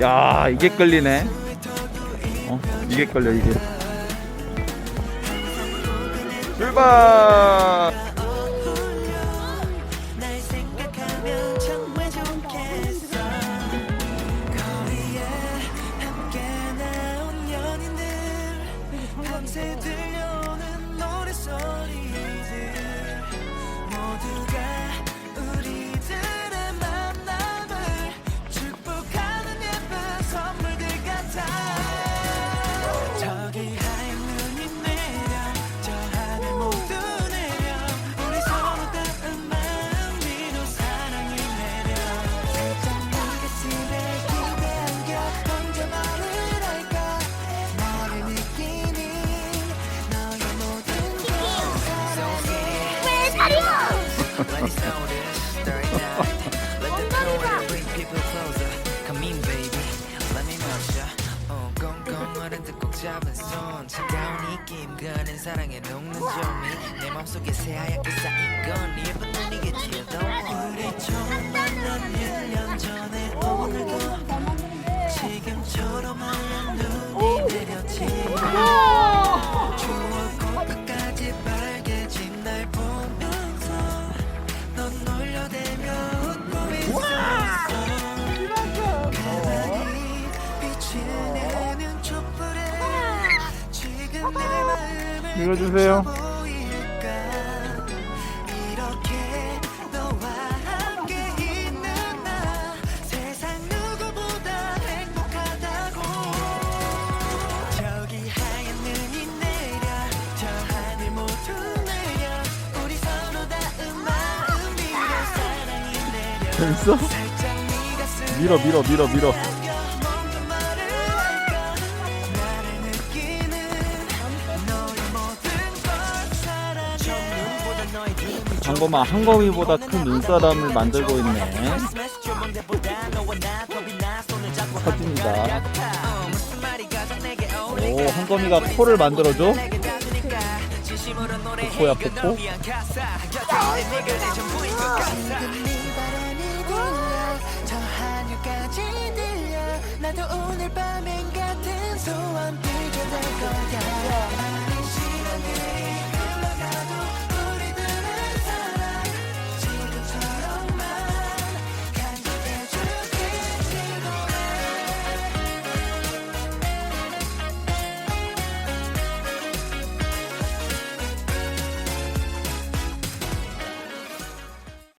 야, 이게 끌리네. 어, 이게 끌려, 이게. 출발! 소리소리들 모두가 건 예쁜 눈이겠지 Don't worry 처음 만난 1년 전 읽어주세요. 재밌어? 밀어 밀어 밀어 밀어 광범아 한거위보다 큰 눈사람을 만들고 있네 터집니다. 오 한거미가 코를 만들어줘? 코야 포코? 나도 아. 오늘 밤엔 같은 소원 빌게 될 거야